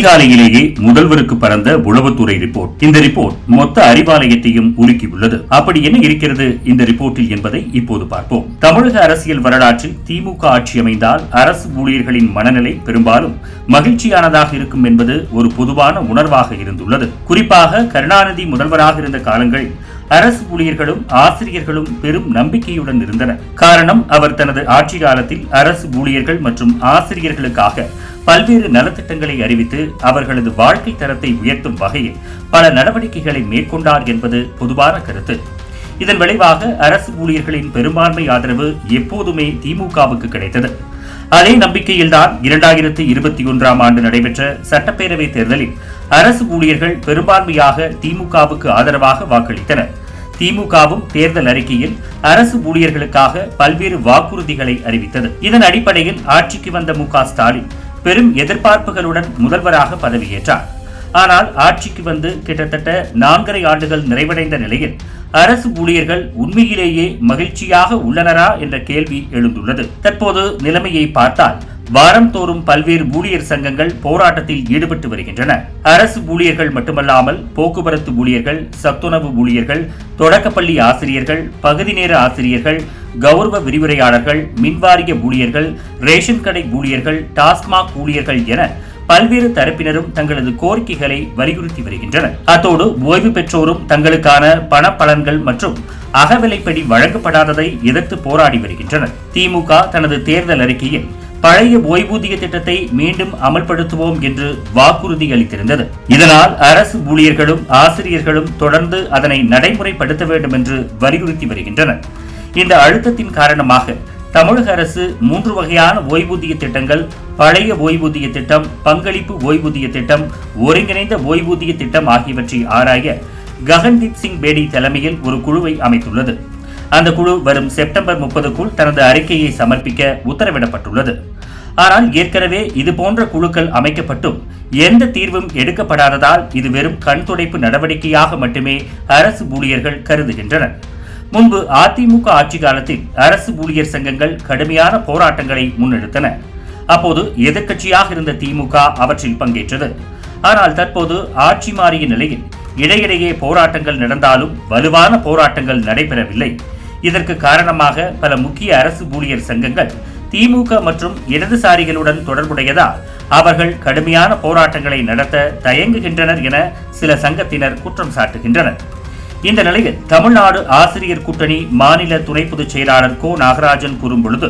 அதிகாலையிலேயே முதல்வருக்கு பறந்த உளவுத்துறை ரிப்போர்ட். இந்த ரிப்போர்ட் மொத்த அறிவாலயத்தையும் உலுக்கியுள்ளது அப்படி என்ன இருக்கிறது? இந்த ரிப்போர்ட்டில் என்பதை இப்போது பார்ப்போம். தமிழக அரசியல் வரலாற்றில் திமுக ஆட்சி அமைந்தால் அரசு ஊழியர்களின் மனநிலை பெரும்பாலும் மகிழ்ச்சியானதாக இருக்கும் என்பது ஒரு பொதுவான உணர்வாக இருந்துள்ளது. குறிப்பாக கருணாநிதி முதல்வராக இருந்த காலங்களில் அரசு ஊழியர்களும் ஆசிரியர்களும் பெரும் நம்பிக்கையுடன் இருந்தனர். காரணம் அவர் தனது ஆட்சி காலத்தில் அரசு ஊழியர்கள் மற்றும் ஆசிரியர்களுக்காக பல்வேறு நலத்திட்டங்களை அறிவித்து அவர்களது வாழ்க்கை தரத்தை உயர்த்தும் வகையில் பல நடவடிக்கைகளை மேற்கொண்டார் என்பது பொதுவான கருத்து. இதன் விளைவாக அரசு ஊழியர்களின் பெரும்பான்மை ஆதரவு எப்போதுமே திமுகவுக்கு கிடைத்தது. அதே நம்பிக்கையில்தான் இரண்டாயிரத்தி இருபத்தி ஒன்றாம் ஆண்டு நடைபெற்ற சட்டப்பேரவை தேர்தலில் அரசு ஊழியர்கள் பெரும்பான்மையாக திமுகவுக்கு ஆதரவாக வாக்களித்தனர். திமுகவும் தேர்தல் அறிக்கையில் அரசு ஊழியர்களுக்காக பல்வேறு வாக்குறுதிகளை அறிவித்தது. இதன் அடிப்படையில் ஆட்சிக்கு வந்த மு ஸ்டாலின் பெரும் எதிர்பார்ப்புகளுடன் முதல்வராக பதவியேற்றார். ஆனால் ஆட்சிக்கு வந்து கிட்டத்தட்ட நான்கரை ஆண்டுகள் நிறைவடைந்த நிலையில் அரசு ஊழியர்கள் உண்மையிலேயே மகிழ்ச்சியாக உள்ளனரா என்ற கேள்வி எழுந்துள்ளது. தற்போது நிலைமையை பார்த்தால் வாரம் தோறும் பல்வேறு ஊழியர் சங்கங்கள் போராட்டத்தில் ஈடுபட்டு வருகின்றன. அரசு ஊழியர்கள் மட்டுமல்லாமல் போக்குவரத்து ஊழியர்கள் சத்துணவு ஊழியர்கள் தொடக்கப்பள்ளி ஆசிரியர்கள் பகுதி நேர ஆசிரியர்கள் கௌரவ விரிவுரையாளர்கள் மின்வாரிய ஊழியர்கள் ரேஷன் கடை ஊழியர்கள் டாஸ்மாக் ஊழியர்கள் என பல்வேறு தரப்பினரும் தங்களது கோரிக்கைகளை வலியுறுத்தி வருகின்றனர். அத்தோடு ஓய்வு பெற்றோரும் தங்களுக்கான பண பலன்கள் மற்றும் அகவிலைப்படி வழங்கப்படாததை எதிர்த்து போராடி வருகின்றனர். திமுக தனது தேர்தல் அறிக்கையில் பழைய ஓய்வூதிய திட்டத்தை மீண்டும் அமல்படுத்துவோம் என்று வாக்குறுதி அளித்திருந்தது. இதனால் அரசு ஊழியர்களும் ஆசிரியர்களும் தொடர்ந்து அதனை நடைமுறைப்படுத்த வேண்டும் என்று வலியுறுத்தி வருகின்றனர். இந்த அழுத்தத்தின் காரணமாக தமிழக அரசு மூன்று வகையான ஓய்வூதிய திட்டங்கள் பழைய ஓய்வூதிய திட்டம் பங்களிப்பு ஓய்வூதிய திட்டம் ஒருங்கிணைந்த ஓய்வூதிய திட்டம் ஆகியவற்றை ஆராய ககன்தீப் சிங் பேடி தலைமையில் ஒரு குழுவை அமைத்துள்ளது. அந்த குழு வரும் செப்டம்பர் முப்பதுக்குள் தனது அறிக்கையை சமர்ப்பிக்க உத்தரவிடப்பட்டுள்ளது. ஆனால் ஏற்கனவே இது போன்ற குழுக்கள் அமைக்கப்பட்டும் எந்த தீர்வும் எடுக்கப்படாததால் இது வெறும் கண்துடைப்பு நடவடிக்கையாக மட்டுமே அரசு ஊழியர்கள் கருதுகின்றனர். முன்பு அதிமுக ஆட்சி காலத்தில் அரசு ஊழியர் சங்கங்கள் கடுமையான போராட்டங்களை முன்னெடுத்தன. அப்போது எதிர்க்கட்சியாக இருந்த திமுக அவற்றில் பங்கேற்றது. ஆனால் தற்போது ஆட்சி மாறிய நிலையில் இடையிடையே போராட்டங்கள் நடந்தாலும் வலுவான போராட்டங்கள் நடைபெறவில்லை. இதற்கு காரணமாக பல முக்கிய அரசு ஊழியர் சங்கங்கள் திமுக மற்றும் இடதுசாரிகளுடன் தொடர்புடையதால் அவர்கள் கடுமையான போராட்டங்களை நடத்த தயங்குகின்றனர் என சில சங்கத்தினர் குற்றம் சாட்டுகின்றனர். இந்த நிலையில் தமிழ்நாடு ஆசிரியர் கூட்டணி மாநில துணை பொதுச் செயலாளர் கோ. நாகராஜன் கூறும்பொழுது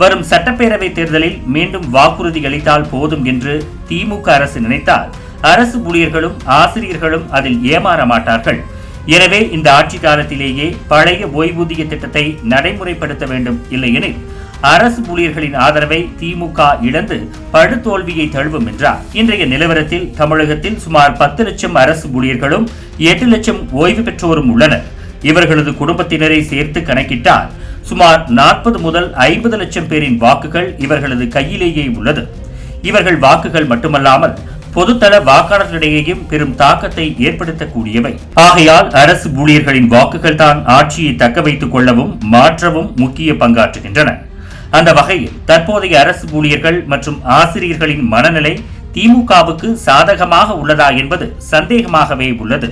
வரும் சட்டப்பேரவை தேர்தலில் மீண்டும் வாக்குறுதி அளித்தால் போதும் என்று திமுக அரசு நினைத்தால் அரசு ஊழியர்களும் ஆசிரியர்களும் அதில் ஏமாற மாட்டார்கள். எனவே இந்த ஆட்சி காலத்திலேயே பழைய ஓய்வூதிய திட்டத்தை நடைமுறைப்படுத்த வேண்டும் இல்லையெனில் அரசு ஊழியர்களின் ஆதரவை திமுக இழந்து படுதோல்வியை தழுவும் என்றார். இன்றைய நிலவரத்தில் தமிழகத்தில் சுமார் பத்து லட்சம் அரசு ஊழியர்களும் எட்டு லட்சம் ஓய்வு பெற்றோரும் உள்ளனர். இவர்களது குடும்பத்தினரை சேர்த்து கணக்கிட்டால் சுமார் நாற்பது முதல் ஐம்பது லட்சம் பேரின் வாக்குகள் இவர்களது கையிலேயே உள்ளது. இவர்கள் வாக்குகள் மட்டுமல்லாமல் பொதுத்தள வாக்காளர்களிடையேயும் பெரும் தாக்கத்தை ஏற்படுத்தக்கூடியவை. ஆகையால் அரசு ஊழியர்களின் வாக்குகள் தான் ஆட்சியை தக்க வைத்துக் கொள்ளவும் மாற்றவும் முக்கிய பங்காற்றுகின்றன. அந்த வகையில் தற்போதைய அரசு ஊழியர்கள் மற்றும் ஆசிரியர்களின் மனநிலை திமுகவுக்கு சாதகமாக உள்ளதா என்பது சந்தேகமாகவே உள்ளது.